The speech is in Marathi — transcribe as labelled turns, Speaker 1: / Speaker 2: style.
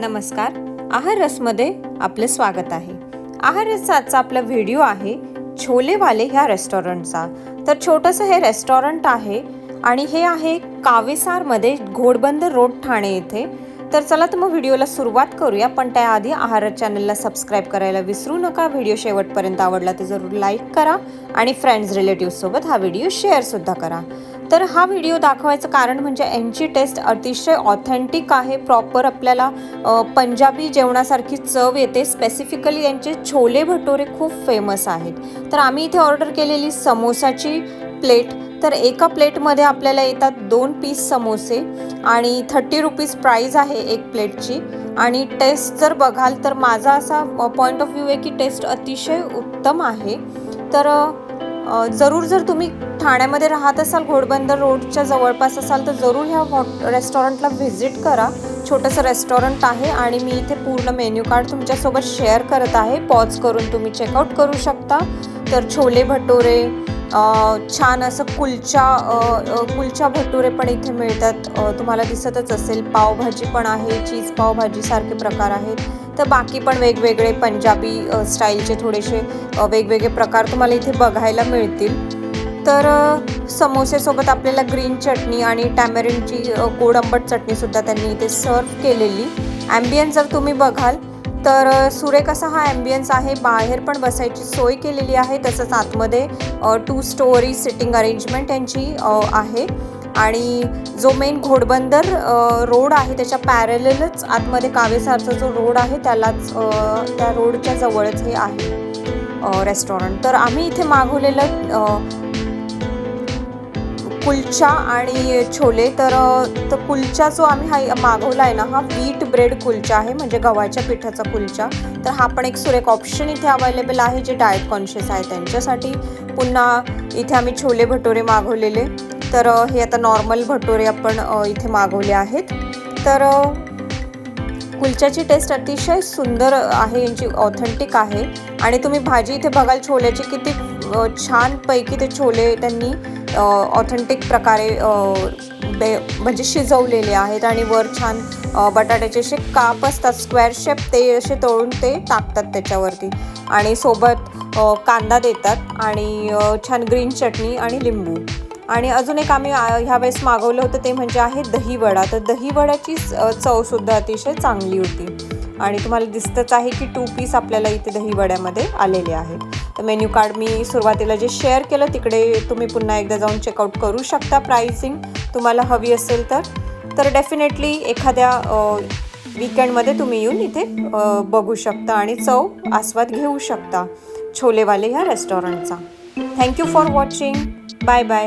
Speaker 1: नमस्कार. आहार रसमध्ये आपलं स्वागत आहे. आहार रसचा आजचा आपला व्हिडिओ आहे छोलेवाले ह्या रेस्टॉरंटचा तर छोटंसं हे रेस्टॉरंट आहे आणि हे आहे कावेसारमध्ये घोडबंद रोड ठाणे येथे. तर चला तर मग व्हिडिओला सुरुवात करूया पण त्याआधी आहार चॅनलला सबस्क्राईब करायला विसरू नका. व्हिडिओ शेवटपर्यंत आवडला तर जरूर लाईक करा आणि फ्रेंड्स रिलेटिव्हसोबत हा व्हिडिओ शेअरसुद्धा करा. तर हा व्हिडिओ दाखवायचं कारण म्हणजे यांची टेस्ट अतिशय ऑथेंटिक आहे प्रॉपर आपल्याला पंजाबी जेवणासारखी चव येते. स्पेसिफिकली यांचे छोले भटोरे खूप फेमस आहेत. तर आम्ही इथे ऑर्डर केलेली समोसाची प्लेट तर एका प्लेटमध्ये आपल्याला येतात दोन पीस समोसे आणि थर्टी रुपीज प्राईज आहे एक प्लेटची. आणि टेस्ट जर बघाल तर माझा असा पॉईंट ऑफ व्ह्यू आहे की टेस्ट अतिशय उत्तम आहे. तर जरूर जर तुम्ही ठाण्यामध्ये राहत असाल घोडबंदर रोडच्या जवळपास असाल तर जरूर ह्या हॉट रेस्टॉरंटला व्हिजिट करा. छोटंसं रेस्टॉरंट आहे आणि मी इथे पूर्ण मेन्यू कार्ड तुमच्यासोबत शेअर करत आहे. पॉज करून तुम्ही चेकआउट करू शकता. तर छोले भटोरे छान असं कुलचा कुलचा भटुरे पण इथे मिळतात. तुम्हाला दिसतच असेल. पावभाजी पण आहे. चीज पावभाजीसारखे प्रकार आहेत. तर बाकी पण वेगवेगळे पंजाबी स्टाईलचे थोडेसे वेगवेगळे प्रकार तुम्हाला इथे बघायला मिळतील. तर समोसेसोबत आपल्याला ग्रीन चटणी आणि टॅमेरिनची गोड आंबट चटणीसुद्धा त्यांनी इथे सर्व केलेली. ॲम्बियन्स जर तुम्ही बघाल तर सुरेख असा हा ॲम्बियन्स आहे. बाहेर पण बसायची सोय केलेली आहे. तसंच आतमध्ये टू स्टोरी सिटिंग अरेंजमेंट यांची आहे. आणि जो मेन घोडबंदर रोड आहे त्याच्या पॅरेलच आतमध्ये कावेसारचा जो रोड आहे त्यालाच त्या रोडच्या जवळच हे आहे रेस्टॉरंट तर आम्ही इथे मागवलेलं कुलचा आणि छोले. तर तर कुलचा जो आम्ही हा मागवला आहे ना हा व्हीट ब्रेड कुलचा आहे म्हणजे गव्हाच्या पिठाचा कुलचा. तर हा पण एक सुरेख ऑप्शन इथे अवेलेबल आहे जे डाएट कॉन्शियस आहे त्यांच्यासाठी. पुन्हा इथे आम्ही छोले भटोरे मागवलेले. तर हे आता नॉर्मल भटोरे आपण इथे मागवले आहेत. तर कुलच्याची टेस्ट अतिशय सुंदर आहे. यांची ऑथेंटिक आहे. आणि तुम्ही भाजी इथे बघाल छोल्याची किती छानपैकी ते छोले त्यांनी ऑथेंटिक प्रकारे बे म्हणजे शिजवलेले आहेत. आणि वर छान बटाट्याचे असे काप असतात. स्क्वेअर शेप ते असे तळून ते टाकतात त्याच्यावरती. आणि सोबत कांदा देतात. आणि छान ग्रीन चटणी आणि लिंबू. आणि अजून एक आम्ही ह्यावेळेस मागवलं होतं ते म्हणजे आहे दहीवडा. तर दहीवड्याची चवसुद्धा अतिशय चांगली होती. आणि तुम्हाला दिसतंच आहे की टू पीस आपल्याला इथे दहीवड्यामध्ये आलेले आहेत. तर मेन्यू कार्ड मी सुरुवातीला जे शेअर केलं तिकडे तुम्ही पुन्हा एकदा जाऊन चेकआउट करू शकता प्राइसिंग तुम्हाला हवी असेल तर. तर डेफिनेटली एखाद्या वीकेंडमध्ये तुम्ही येऊन इथे बघू शकता आणि चव आस्वाद घेऊ शकता. छोलेवाले ह्या रेस्टॉरंटचा thank you for watching bye bye